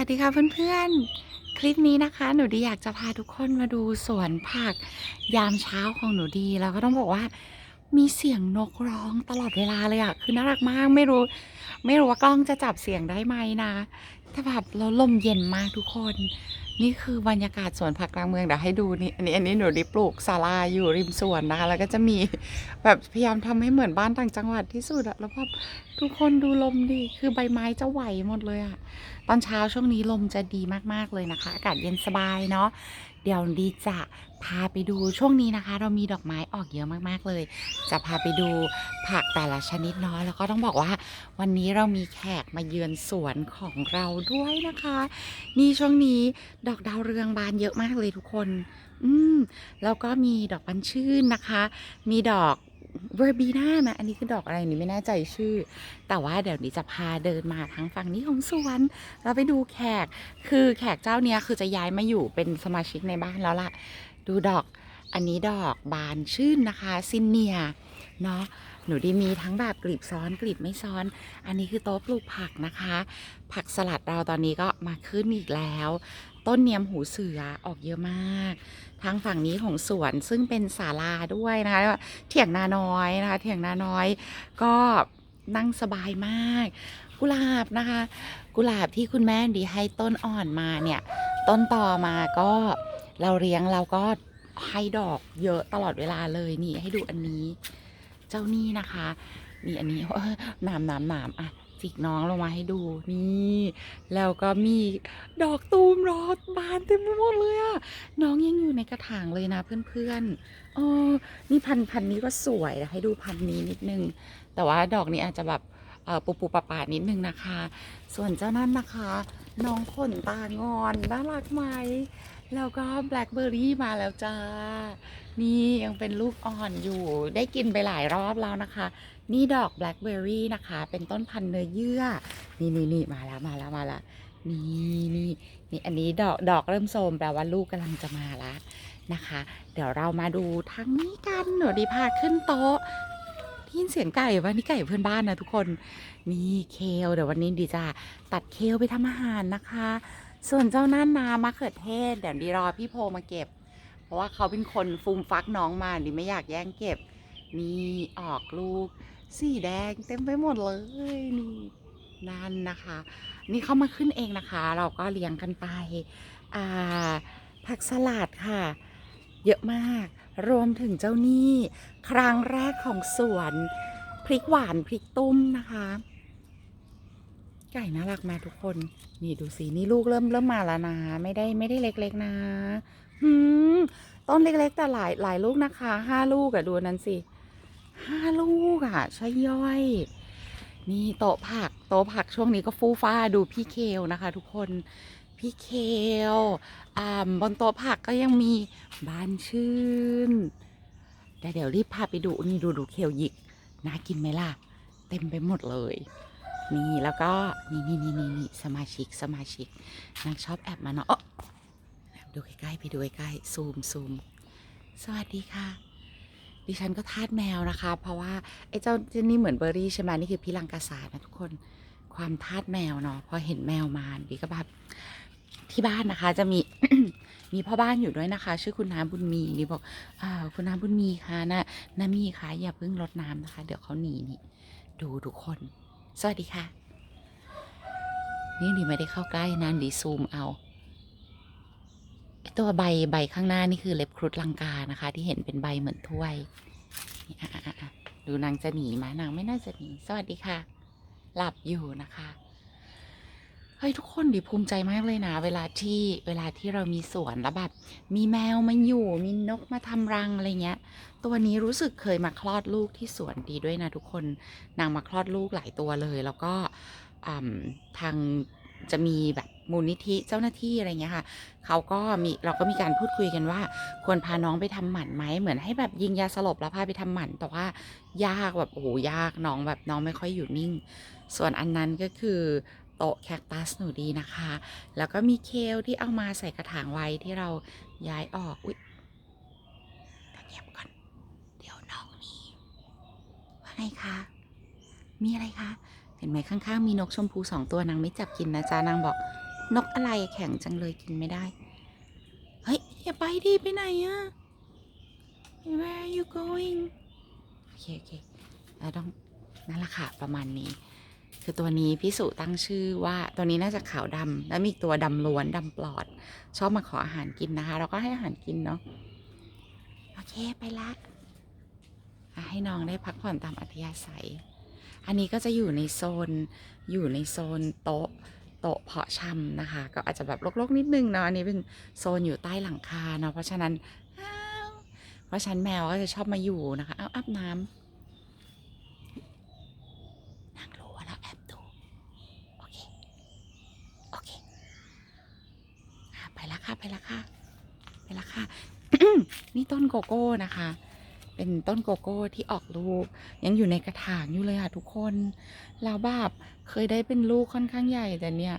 วัสดีค่ะเพื่อนๆ คลิปนี้นะคะ หนูดีอยากจะพาทุกคนมาดูสวนผักยามเช้าของหนูดี แล้วก็ต้องบอกว่า มีเสียงนกร้องตลอดเวลาเลยอะคือน่ารักมากไม่รู้ ไม่รู้ว่ากล้องจะจับเสียงได้ไหมนะแต่แบบเราลมเย็นมากทุกคน นี่คือบรรยากาศสวนผักกลางเมืองเดี๋ยวให้ดูนี่อันนี้อันนี้หนูได้ปลูกศาลาอยู่ริมสวนนะคะ แล้วก็จะมีแบบพยายามทำให้เหมือนบ้านต่างจังหวัดที่สุดอะแล้วแบบทุกคนดูลมดีคือใบไม้จะไหวหมดเลยอะตอนเช้าช่วงนี้ลมจะดีมากๆเลยนะคะ อากาศเย็นสบายเนาะ เดี๋ยวดีจะพาไปดูช่วงนี้นะคะ เรามีดอกไม้ออกเยอะมากๆเลย จะพาไปดูผักแต่ละชนิดเนาะแล้วก็ต้องบอกว่า วันนี้เรามีแขกมาเยือนสวนของเราด้วยนะคะ นี่ช่วงนี้ดอกดาวเรืองบานเยอะมากเลยทุกคน อืมแล้วก็มีดอกบันชื่นนะคะ มีดอก เวอร์บีน่านะ อันนี้คือดอกอะไรนี่ไม่แน่ใจชื่อ แต่ว่าเดี๋ยวนี้จะพาเดินมาทางฝั่งนี้ของสวน เราไปดูแขก คือแขกเจ้าเนี้ยคือจะย้ายมาอยู่เป็นสมาชิกในบ้านแล้วล่ะ ดูดอก อันนี้ดอกบานชื่นนะคะ ซินเนีย เนาะหนูดีมีทั้งแบบกลีบซ้อนกลีบไม่ซ้อน อันนี้คือโต๊ะปลูกผักนะคะ ผักสลัดเราตอนนี้ก็มาขึ้นอีกแล้ว ต้นเนียมหูเสือออกเยอะมาก ทางฝั่งนี้ของสวนซึ่งเป็นศาลาด้วยนะคะเถียงนาน้อยนะคะเถียงนาน้อยก็นั่งสบายมาก กุหลาบนะคะ กุหลาบที่คุณแม่ดีให้ต้นอ่อนมาเนี่ย ต้นต่อมาก็เราเลี้ยงเราก็ให้ดอกเยอะตลอดเวลาเลยนี่ให้ดูอันนี้ เจ้านี่นะคะนี่อันนี้หนามหนามหนามอะ จิกน้องลงมาให้ดูนี่ แล้วก็มีดอกตูมรอดบานเต็มไปหมดเลยอะน้องยังอยู่ในกระถางเลยนะเพื่อนๆเออนี่พันธุ์พันธุ์นี้ก็สวยนะให้ดูพันธุ์นี้นิดนึง แต่ว่าดอกนี้อาจจะแบบเออปูปูปะปานิดนึงนะคะ ส่วนเจ้านั่นนะคะ น้องขนตางอนน่ารักไหม แล้วก็แบล็คเบอร์รี่มาแล้วจ้า นี่ยังเป็นลูกอ่อนอยู่ ได้กินไปหลายรอบแล้วนะคะ นี่ดอกแบล็คเบอร์รี่นะคะ เป็นต้นพันธุ์เนื้อเยื่อ นี่นี่นี่มาแล้วมาแล้วมาแล้วนี่นี่นี่อันนี้ดอกดอกเริ่มโทมแปลว่าลูกกำลังจะมาแล้วนะคะ เดี๋ยวเรามาดูทั้งนี้กันหนูดีพาขึ้นโต๊ะได้ยินเสียงไก่ว่านี่ไก่เพื่อนบ้านนะทุกคน นี่เคลเดี๋ยววันนี้ดีจะตัดเคลไปทำอาหารนะคะ ส่วนเจ้านั่นนามะเขือเทศเดี๋ยวดีรอพี่โพมาเก็บ เพราะว่าเขาเป็นคนฟูมฟักน้องมาดีไม่อยากแย่งเก็บ นี่ออกลูก สีแดงเต็มไปหมดเลยนี่นั่นนะคะ นี่เขามาขึ้นเองนะคะ เราก็เลี้ยงกันไปอ่าผักสลัดค่ะ เยอะมาก รวมถึงเจ้านี่ ครั้งแรกของสวน พริกหวานพริกตุ้มนะคะ ไก่น่ารักมาทุกคน นี่ดูสินี่ลูกเริ่มเริ่มมาแล้วนะ ไม่ได้ไม่ได้เล็กๆนะหืมต้นเล็กๆ แต่หลายหลายลูกนะคะห้าลูกอะดูนั้นสิห้าลูกอะใช่ย่อย นี่โต๊ะผักโต๊ะผักช่วงนี้ก็ฟูฟ้าดูพี่เคลนะคะ ทุกคนพี่เคลอ่าบนโต๊ะผักก็ยังมีบานชื่นแต่เดี๋ยวรีบพาไปดูนี่ดูดูเคลหยิกน่ากินไหมล่ะ เต็มไปหมดเลย นี่แล้วก็นี่นี่นี่นี่นี่สมาชิกสมาชิกนางชอบแอบมาเนาะเออดูใกล้ๆไปดูใกล้ๆซูมซูมสวัสดีค่ะ ดิฉันก็ทาสแมวนะคะ เพราะว่าไอ้เจ้านี่เหมือนเบอร์รี่ใช่ไหมนี่คือพิลังกาสานะทุกคนความทาสแมวเนาะพอเห็นแมวมาดิก็แบบที่บ้านนะคะจะมีมีพ่อบ้านอยู่ด้วยนะคะ ชื่อคุณน้าบุญมีดิบอกอคุณน้าบุญมีค่ะนะน้ามีค่ะอย่าเพิ่งรดน้ำนะคะ เดี๋ยวเขาหนีนี่ดูทุกคน สวัสดีค่ะ นี่ดิไม่ได้เข้าใกล้นานดิซูมเอาตัวใบใบข้างหน้านี่คือเล็บครุฑลังกานะคะ ที่เห็นเป็นใบเหมือนถ้วยดูนางจะหนีไหมนางไม่น่าจะหนี สวัสดีค่ะ หลับอยู่นะคะ เฮ้ยทุกคนดิภูมิใจมากเลยนะ เวลาที่เวลาที่เรามีสวนแล้วแบบมีแมวมาอยู่มีนกมาทำรังอะไรเงี้ย ตัวนี้รู้สึกเคยมาคลอดลูกที่สวนดีด้วยนะทุกคนนางมาคลอดลูกหลายตัวเลย แล้วก็ทางจะมีแบบมูลนิธิเจ้าหน้าที่อะไรเงี้ยค่ะเขาก็มีเราก็มีการพูดคุยกันว่า ควรพาน้องไปทำหมันไหมเหมือนให้แบบยิงยาสลบแล้วพาไปทำหมันแต่ว่ายากแบบโอ้โหยากน้องแบบน้องไม่ค่อยอยู่นิ่ง ส่วนอันนั้นก็คือ โต๊ะแคคตัสหนูดีนะคะ แล้วก็มีเคลที่เอามาใส่กระถางไว้ที่เราย้ายออก อุ๊ยเงียบก่อน เดี๋ยวน้องนี่ว่าไงคะ มีอะไรคะ เห็นไหมข้างๆ มีนกชมพูสองตัวนางไม่จับกินนะจ๊ะนางบอก นกอะไรแข็งจังเลยกินไม่ได้ เฮ้ย อย่าไปดิไปไหนอะ Where are you going โอเคโอเคเราต้องนั่นแหละค่ะ ประมาณนี้ คือตัวนี้พี่สุตั้งชื่อว่าตัวนี้น่าจะขาวดำแล้วมีตัวดำล้วนดำปลอด ชอบมาขออาหารกินนะคะ เราก็ให้อาหารกินเนาะโอเคไปละให้น้องได้พักผ่อนตามอัธยาศัย อันนี้ก็จะอยู่ในโซนอยู่ในโซนโต๊ะโต๊ะเพาะชำนะคะ ก็อาจจะแบบรกๆนิดนึงเนาะอันนี้เป็นโซนอยู่ใต้หลังคาเนาะเพราะฉะนั้นเพราะฉันแมวก็จะชอบมาอยู่นะคะ เอาอาบน้ำนางรู้ว่าเราแอบดูโอเคโอเคอะไปละ ค่ะไปละค่ะไปละค่ะ นี่ต้นโกโก้นะคะ เป็นต้นโกโก้ที่ออกลูก ยังอยู่ในกระถางอยู่เลยค่ะทุกคนแล้วแบบเคยได้เป็นลูกค่อนข้างใหญ่แต่เนี่ย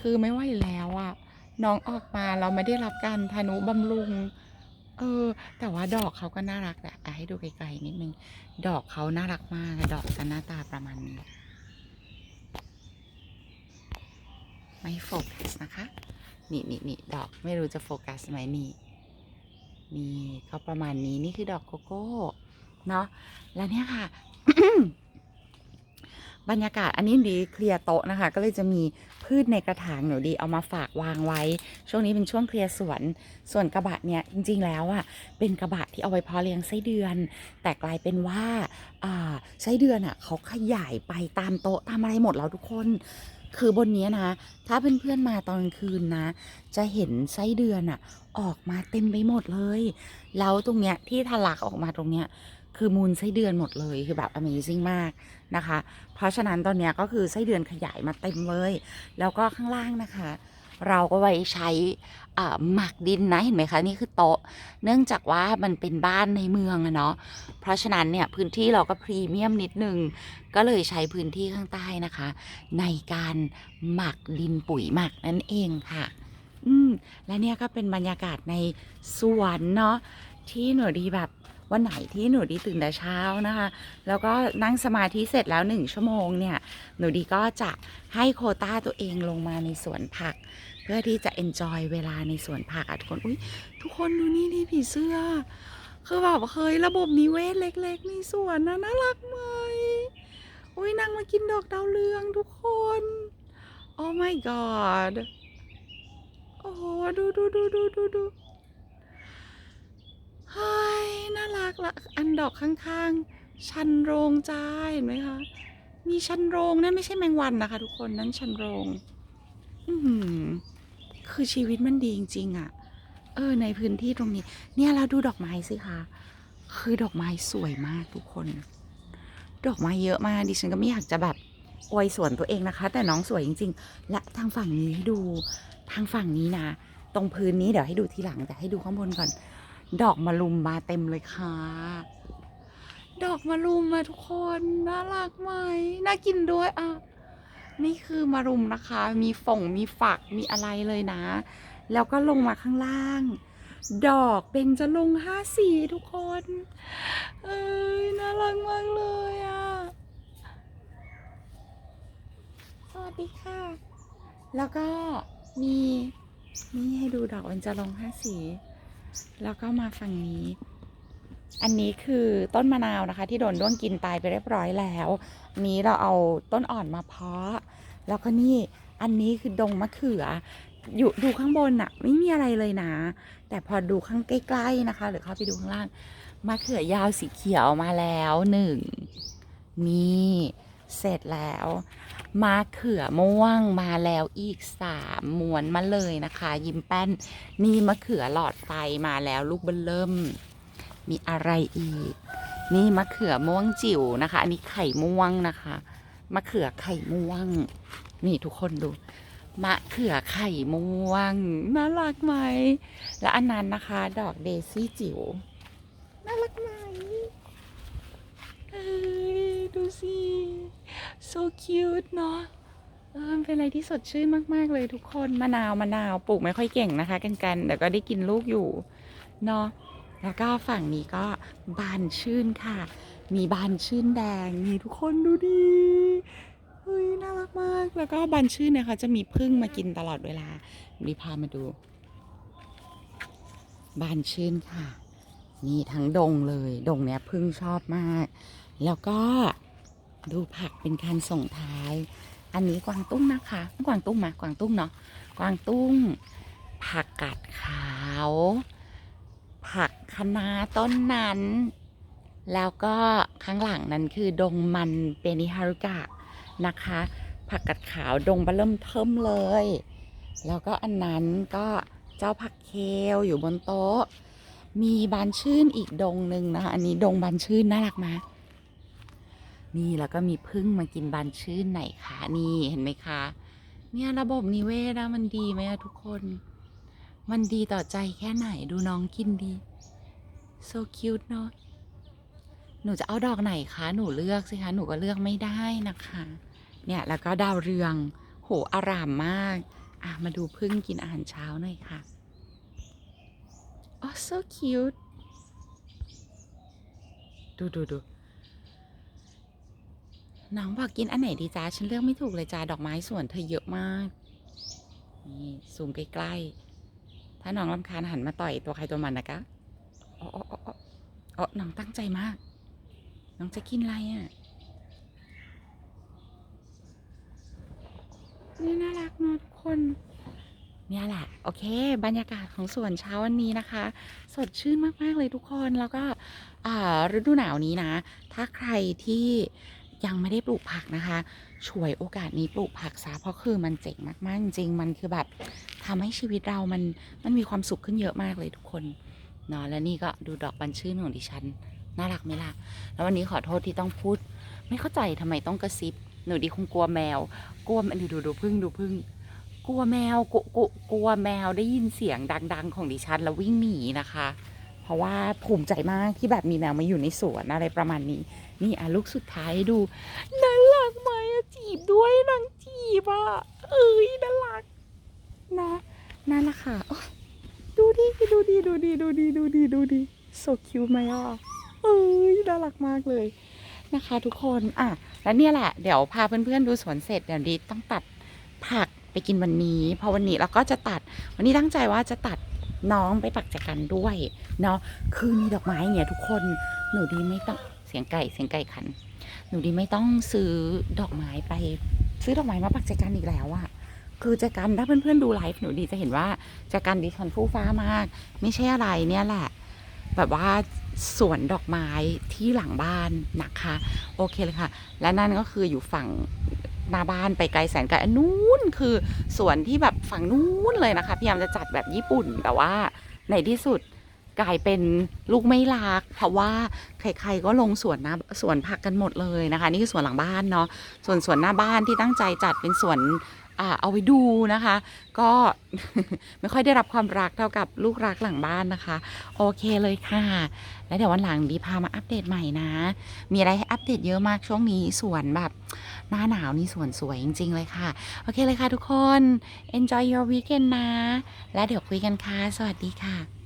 คือไม่ไหวแล้วอะ่ะน้องออกมาเราไม่ได้รับการทานุบำรุง เออ แต่ว่าดอกเขาก็น่ารักแหละอ่ให้ดูไกลๆนิดนึง ดอกเขาน่ารักมาก ดอกจะหน้าตาประมาณนี้ ไม่โฟกัสนะคะ นี่นี่นี่ดอกไม่รู้จะโฟกัสไหมนี่นี่ก็ประมาณนี้นี่คือดอกโกโก้เนาะแล้วเนี่ยค่ะ บรรยากาศอันนี้ดีเคลียร์โต๊ะนะคะ ก็เลยจะมีพืชในกระถางหนูดีเอามาฝากวางไว้ ช่วงนี้เป็นช่วงเคลียร์สวน ส่วนกระบะเนี่ยจริง ๆ แล้วอะ่ะเป็นกระบะที่เอาไว้เพาะเลี้ยงไส้เดือน แต่กลายเป็นว่าอ่าไส้เดือนอะ่ะเขาขยายไปตามโต๊ะตามอะไรหมดแล้วทุกคน คือบนนี้นะ ถ้าเพื่อนๆมาตอนกลางคืนนะ จะเห็นไส้เดือนอะ่ะออกมาเต็มไปหมดเลย แล้วตรงเนี้ยที่ทะลักออกมาตรงเนี้ยคือมูลไส้เดือนหมดเลยคือแบบ Amazing มากนะคะ เพราะฉะนั้นตอนเนี้ยก็คือไส้เดือนขยายมาเต็มเลย แล้วก็ข้างล่างนะคะ เราก็ไว้ใช้หมักดินนะเห็นไหมคะนี่คือโต๊ะ เนื่องจากว่ามันเป็นบ้านในเมืองอะเนาะเพราะฉะนั้นเนี่ยพื้นที่เราก็พรีเมียมนิดนึง ก็เลยใช้พื้นที่ข้างใต้นะคะ ในการหมักดินปุ๋ยหมักนั่นเองค่ะ อืมและเนี่ยก็เป็นบรรยากาศในสวนเนาะที่หนูดีแบบ วันไหนที่หนูดีตื่นแต่เช้านะคะ แล้วก็นั่งสมาธิเสร็จแล้วหนึ่งชั่วโมงเนี่ย หนูดีก็จะให้โคต้าตัวเองลงมาในสวนผัก เพื่อที่จะ enjoy เวลาในสวนผักอะทุกคน อุ้ยทุกคนดูนี่ดิผีเสื้อ คือแบบเคยระบบนิเวศเล็ก ๆ ในสวนนะน่ารักไหมอุ้ยนางมากินดอกดาวเรืองทุกคน โอ้ my god โอ้โหดูดูดูดูดูดู เฮ้ยน่ารักละอันดอกข้างๆ ชันโรงจ้าเห็นไหมคะ มีชันโรงนั่นไม่ใช่แมงวันนะคะ ทุกคนนั่นชันโรง อือหือคือชีวิตมันดีจริงๆอะ่ะ เออ ในพื้นที่ตรงนี้ เนี่ยเราดูดอกไม้สิคะคือดอกไม้สวยมากทุกคน ดอกไม้เยอะมากดิฉันก็ไม่อยากจะแบบอวยสวนตัวเองนะคะ แต่น้องสวยจริง ๆ และทางฝั่งนี้ให้ดูทางฝั่งนี้นะ ตรงพื้นนี้เดี๋ยวให้ดูทีหลังแต่ให้ดูข้างบนก่อน ดอกมะลุมมาเต็มเลยค่ะ ดอกมะลุมมาทุกคนน่ารักไหมน่ากินด้วยอะนี่คือมะรุมนะคะ มีฝงมีฝักมีอะไรเลยนะ แล้วก็ลงมาข้างล่าง ดอกเป็นจะลงห้าสีทุกคน เอ้ยน่ารักมากเลยอะ สวัสดีค่ะ แล้วก็มีนี่ให้ดูดอกมันจะลงห้าสี แล้วก็มาฝั่งนี้ อันนี้คือต้นมะนาวนะคะ ที่โดนด้วงกินตายไปเรียบร้อยแล้วนนี้เราเอาต้นอ่อนมาเพาะ แล้วก็นี่อันนี้คือดงมะเขือ อยู่ดูข้างบนอะไม่มีอะไรเลยนะ แต่พอดูข้างใกล้ๆนะคะ หรือเข้าไปดูข้างล่างมะเขือยาวสีเขียวมาแล้วหนึ่งนี่เสร็จแล้ว มะเขือม่วงมาแล้วอีกสามม้วนมาเลยนะคะ ยิ้มแป้น นี่มะเขือหลอดไฟมาแล้วลูกเบลเริ่ม มีอะไรอีก นี่มะเขือม่วงจิ๋วนะคะ อันนี้ไข่ม่วงนะคะมะเขือไข่ม่วง นี่ทุกคนดูมะเขือไข่ม่วงน่ารักไหม และอันนั้นนะคะ ดอกเดซี่จิ๋วน่ารักไหม ดูสิ so cute เนาะเออเป็นอะไรที่สดชื่นมาก ๆ เลยทุกคนมะนาวมะนาวปลูกไม่ค่อยเก่งนะคะ กันกันแต่ก็ได้กินลูกอยู่เนาะแล้วก็ฝั่งนี้ก็บานชื่นค่ะ มีบานชื่นแดงนี่ทุกคนดูดิเฮ้ยน่ารักมากแล้วก็บานชื่นเนี่ยเขาจะมีพึ่งมากินตลอดเวลาดีพามาดู บานชื่นค่ะ นี่ทั้งดงเลย ดงเนี้ยพึ่งชอบมาก แล้วก็ดูผักเป็นการส่งท้าย อันนี้กวางตุ้งนะคะ กวางตุ้งมากวางตุ้งเนาะ กวางตุ้ง ผักกาดขาว ผักคะน้าต้นนั้น แล้วก็ข้างหลังนั้นคือดงมันเปนิฮารุกะนะคะ ผักกาดขาวดงบะเริ่มเทิมเลย แล้วก็อันนั้นก็เจ้าผักเคลอยู่บนโต๊ะ มีบานชื่นอีกดงหนึ่งนะคะ อันนี้ดงบานชื่นน่ารักมาก นี่แล้วก็มีพึ่งมากินบานชื่นไหนคะนี่เห็นไหมคะ เนี่ยระบบนิเวศนะมันดีไหมอะทุกคน มันดีต่อใจแค่ไหนดูน้องกินดี so cute เนาะหนูจะเอาดอกไหนคะ หนูเลือกสิคะ หนูก็เลือกไม่ได้นะคะ เนี่ยแล้วก็ดาวเรือง โหอารามมาก อะมาดูพึ่งกินอาหารเช้าหน่อยค่ะอ๋อ so cute ดูดูดู น้องบอกกินอันไหนดีจ้าฉันเลือกไม่ถูกเลยจ้าดอกไม้สวนเธอเยอะมาก นี่ซูมใกล้ๆ ถ้าน้องรำคาญหันมาต่อยตัวใครตัวมันนะคะอ๋ออ๋ออ๋ออ๋อน้องตั้งใจมาก น้องจะกินอะไรอะ นี่น่ารักเนอะทุกคน เนี่ยแหละ โอเค บรรยากาศของสวนเช้าวันนี้นะคะ สดชื่นมากๆเลยทุกคน แล้วก็ฤดูหนาวนี้นะ ถ้าใครที่ ยังไม่ได้ปลูกผักนะคะช่วยโอกาสนี้ปลูกผักซะเพราะคือมันเจ๋งมากๆจริงมันคือแบบทำให้ชีวิตเรามันมันมีความสุขขึ้นเยอะมากเลยทุกคนเนาะและนี่ก็ดูดอกบันชื่นของดิฉันน่ารักไหมล่ะแล้ววันนี้ขอโทษที่ต้องพูด ไม่เข้าใจทำไมต้องกระซิบหนูดีคงกลัวแมว กลัวมันดูดูดูพึ่งดูพึ่งกลัวแมวกลัวกลัวกลัวแมวได้ยินเสียงดัง ๆ ของดิฉัน แล้ววิ่งหนีนะคะ เพราะว่าภูมิใจมากที่แบบมีแมวมาอยู่ในสวนอะไรประมาณนี้ นี่อะลูกสุดท้ายให้ดูน่ารักไหมอะจีบด้วยนางจีบอะเอ้ยน่ารักนะนั่นแหละค่ะดูดิดูดิดูดิดูดิดูดิดูดิ so cute ไหมอะเอ้ยน่ารักมากเลยนะคะทุกคนอะแล้วเนี่ยแหละ เดี๋ยวพาเพื่อนๆดูสวนเสร็จเดี๋ยวดีต้องตัดผักไปกินวันนี้พราะวันนี้เราก็จะตัด วันนี้ตั้งใจว่าจะตัดน้องไปปักจักรันด้วยเนาะคือมีดอกไม้เนี่ยทุกคนหนูดีไม่ต้อง สียงไก่เสียงไก่ขัน หนูดีไม่ต้องซื้อดอกไม้ไปซื้อดอกไม้มาปักจักรันอีกแล้วอะคือจักรันถ้าเพื่อนๆดูไลฟ์หนูดีจะเห็นว่าจักรันดิฉันฟู่ฟ้ามาก ไม่ใช่อะไรเนี่ยแหละ แบบว่าสวนดอกไม้ที่หลังบ้านนะคะ โอเคเลยค่ะ และนั่นก็คืออยู่ฝั่งหน้าบ้านไปไกลแสนไกลอันนู้นคือสวนที่แบบฝั่งนู้นเลยนะคะพยายามจะจัดแบบญี่ปุ่นแต่ว่าในที่สุด กลายเป็นลูกไม่รัก เพราะว่าใครๆก็ลงสวนนะสวนผักกันหมดเลยนะคะ นี่คือสวนหลังบ้านเนาะส่วนสวนหน้าบ้านที่ตั้งใจจัดเป็นสวนอเอาไว้ดูนะคะ ก็ไม่ค่อยได้รับความรักเท่ากับลูกรักหลังบ้านนะคะ โอเคเลยค่ะ แล้วเดี๋ยววันหลังดีพามาอัปเดตใหม่นะ มีอะไรให้อัปเดตเยอะมากช่วงนี้สวนแบบ หน้าหนาวนี่สวนสวยจริง ๆ เลยค่ะ โอเคเลยค่ะทุกคน enjoy your weekend นะ แล้วเดี๋ยวคุยกันค่ะ สวัสดีค่ะ